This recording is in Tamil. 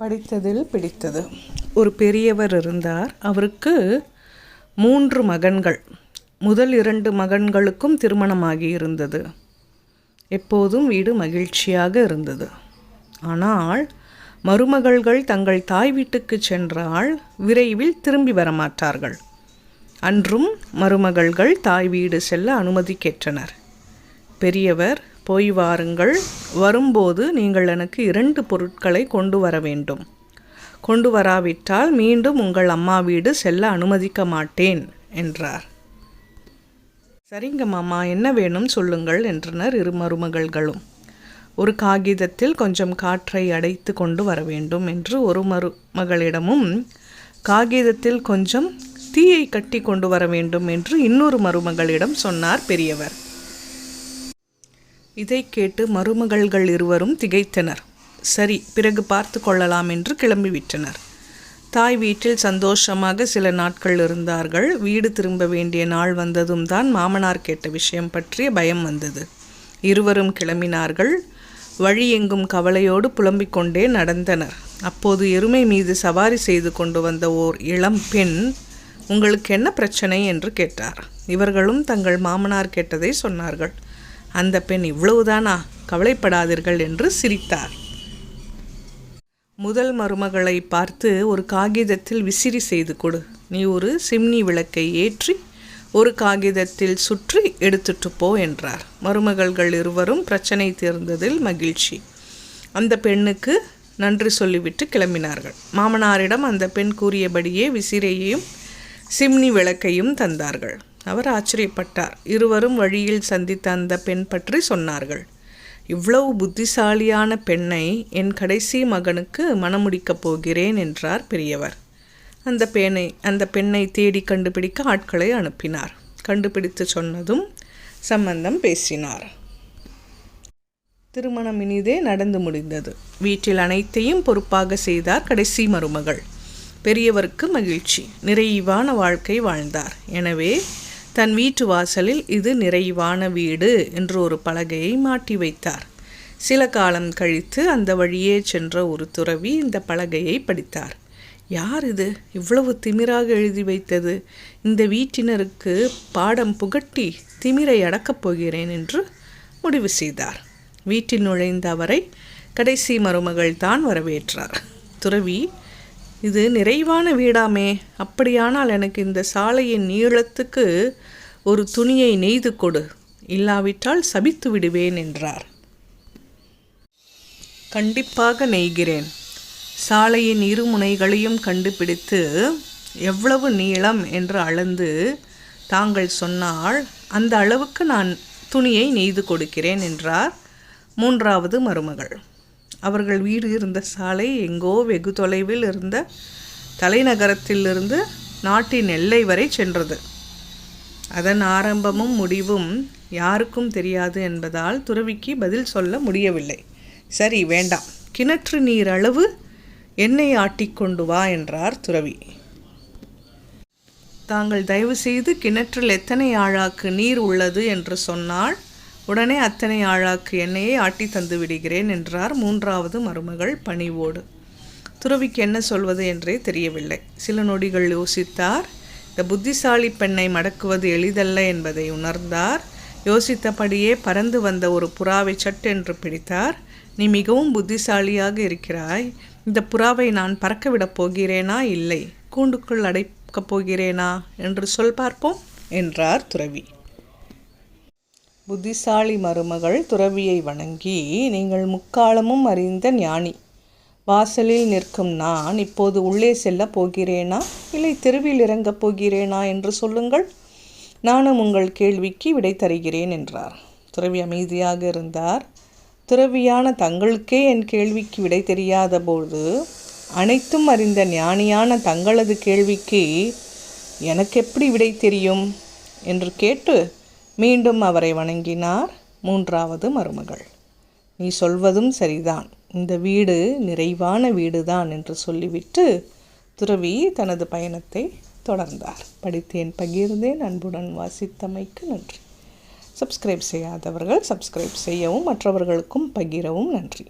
படித்ததில் பிடித்தது. ஒரு பெரியவர் இருந்தார். அவருக்கு மூன்று மகன்கள். முதல் இரண்டு மகன்களுக்கும் திருமணமாகி இருந்தது. எப்போதும் வீடு மகிழ்ச்சியாக இருந்தது. ஆனால் மருமகள்கள் தங்கள் தாய் வீட்டுக்கு சென்றால் விரைவில் திரும்பி வரமாட்டார்கள். அன்றும் மருமகள்கள் தாய் வீடு செல்ல அனுமதி கேட்டனர். பெரியவர் போய் வாருங்கள். வரும்போது நீங்கள் எனக்கு இரண்டு பொருட்களை கொண்டு வர வேண்டும். கொண்டு வராவிட்டால் மீண்டும் உங்கள் அம்மா வீடு செல்ல அனுமதிக்க மாட்டேன் என்றார். சரிங்க மாமா என்ன வேணும் சொல்லுங்கள் என்றனர் இரு மருமகள்களும். ஒரு காகிதத்தில் கொஞ்சம் காற்றை அடைத்து கொண்டு வர வேண்டும் என்று ஒரு மருமகளிடமும் காகிதத்தில் கொஞ்சம் தீயை கட்டி கொண்டு வர வேண்டும் என்று இன்னொரு மருமகளிடம் சொன்னார் பெரியவர். இதை கேட்டு மருமகள்கள் இருவரும் திகைத்தனர். சரி பிறகு பார்த்து கொள்ளலாம் என்று கிளம்பிவிட்டனர். தாய் வீட்டில் சந்தோஷமாக சில நாட்கள் இருந்தார்கள். வீடு திரும்ப வேண்டிய நாள் வந்ததும் தான் மாமனார் கேட்ட விஷயம் பற்றிய பயம் வந்தது. இருவரும் கிளம்பினார்கள். வழி எங்கும் கவலையோடு புலம்பிக் கொண்டே நடந்தனர். அப்போது எருமை மீது சவாரி செய்து கொண்டு வந்த ஓர் இளம் பெண் உங்களுக்கு என்ன பிரச்சனை? என்று கேட்டார். இவர்களும் தங்கள் மாமனார் கேட்டதை சொன்னார்கள். அந்த பெண் இவ்வளவுதானா? கவலைப்படாதீர்கள் என்று சிரித்தார். முதல் மருமகளை பார்த்து ஒரு காகிதத்தில் விசிறி செய்து கொடு. நீ ஒரு சிம்னி விளக்கை ஏற்றி ஒரு காகிதத்தில் சுற்றி எடுத்துட்டு போ என்றார். மருமகள்கள் இருவரும் பிரச்சனை தீர்ந்ததில் மகிழ்ச்சி. அந்த பெண்ணுக்கு நன்றி சொல்லிவிட்டு கிளம்பினார்கள். மாமனாரிடம் அந்த பெண் கூறியபடியே விசிறியையும் சிம்னி விளக்கையும் தந்தார்கள். அவர் ஆச்சரியப்பட்டார். இருவரும் வழியில் சந்தித்த அந்த பெண் பற்றி சொன்னார்கள். இவ்வளவு புத்திசாலியான பெண்ணை என் கடைசி மகனுக்கு மணமுடிக்கப் போகிறேன் என்றார் பெரியவர். அந்த பெண்ணை அந்த பெண்ணை தேடி கண்டுபிடிக்க ஆட்களை அனுப்பினார். கண்டுபிடித்து சொன்னதும் சம்பந்தம் பேசினார். திருமணம் இனிதே நடந்து முடிந்தது. வீட்டில் அனைத்தையும் பொறுப்பாக செய்தார் கடைசி மருமகள். பெரியவருக்கு மகிழ்ச்சி. நிறைவான வாழ்க்கை வாழ்ந்தார். எனவே தன் வீட்டு வாசலில் இது நிறைவான வீடு என்று ஒரு பலகையை மாட்டி வைத்தார். சில காலம் கழித்து அந்த வழியே சென்ற ஒரு துறவி இந்த பலகையை படித்தார். யார் இது? இவ்வளவு திமிராக எழுதி வைத்தது. இந்த வீட்டினருக்கு பாடம் புகட்டி திமிரை அடக்கப் போகிறேன் என்று முடிவு செய்தார். வீட்டில் நுழைந்த அவரை கடைசி மருமகள் தான் வரவேற்றார். துறவி இது நிறைவான வீடாமே. அப்படியானால் எனக்கு இந்த சாலையின் நீளத்துக்கு ஒரு துணியை நெய்து கொடு. இல்லாவிட்டால் சபித்து விடுவேன் என்றார். கண்டிப்பாக நெய்கிறேன். சாலையின் இரு முனைகளையும் கண்டுபிடித்து எவ்வளவு நீளம் என்று அளந்து தாங்கள் சொன்னால் அந்த அளவுக்கு நான் துணியை நெய்து கொடுக்கிறேன் என்றார் மூன்றாவது மருமகள். அவர்கள் வீடு இருந்த சாலை எங்கோ வெகு தொலைவில் இருந்த தலைநகரத்திலிருந்து நாட்டின் எல்லை வரை சென்றது. அதன் ஆரம்பமும் முடிவும் யாருக்கும் தெரியாது என்பதால் துறவிக்கு பதில் சொல்ல முடியவில்லை. சரி வேண்டாம். கிணற்று நீர் அளவு எண்ணெய் ஆட்டிக்கொண்டு வா என்றார் துறவி. தாங்கள் தயவு செய்து கிணற்றில் எத்தனை ஆழாக்கு நீர் உள்ளது என்று சொன்னால் உடனே அத்தனை ஆழாக்கு எண்ணெயை ஆட்டி தந்து விடுகிறேன் என்றார் மூன்றாவது மருமகள் பணிவோடு. துறவிக்கு என்ன சொல்வது என்றே தெரியவில்லை. சில நொடிகள் யோசித்தார். இந்த புத்திசாலி பெண்ணை மடக்குவது எளிதல்ல என்பதை உணர்ந்தார். யோசித்தபடியே பறந்து வந்த ஒரு புறாவை சட்டென்று பிடித்தார். நீ மிகவும் புத்திசாலியாக இருக்கிறாய். இந்த புறாவை நான் பறக்கவிடப் போகிறேனா? இல்லை. கூண்டுக்குள் அடைக்கப் போகிறேனா? என்று சொல் பார்ப்போம் என்றார் துறவி. புத்திசாலி மருமகள் துறவியை வணங்கி நீங்கள் முக்காலமும் அறிந்த ஞானி. வாசலில் நிற்கும் நான் இப்போது உள்ளே செல்ல போகிறேனா? இல்லை தெருவில் இறங்கப் போகிறேனா என்று சொல்லுங்கள். நானும் உங்கள் கேள்விக்கு விடை தருகிறேன் என்றார். துறவி அமைதியாக இருந்தார். துறவியான தங்களுக்கே என் கேள்விக்கு விடை தெரியாத போது அனைத்தும் அறிந்த ஞானியான தங்களது கேள்விக்கு எனக்கு எப்படி விடை தெரியும்? என்று கேட்டு மீண்டும் அவரை வணங்கினார் மூன்றாவது மருமகள். நீ சொல்வதும் சரிதான். இந்த வீடு நிறைவான வீடுதான் என்று சொல்லிவிட்டு துறவி தனது பயணத்தை தொடர்ந்தார். படித்தேன் பகிர்ந்தேன் அன்புடன் வாசித்தமைக்கு நன்றி. சப்ஸ்கிரைப் செய்யாதவர்கள் சப்ஸ்கிரைப் செய்யவும் மற்றவர்களுக்கும் பகிரவும் நன்றி.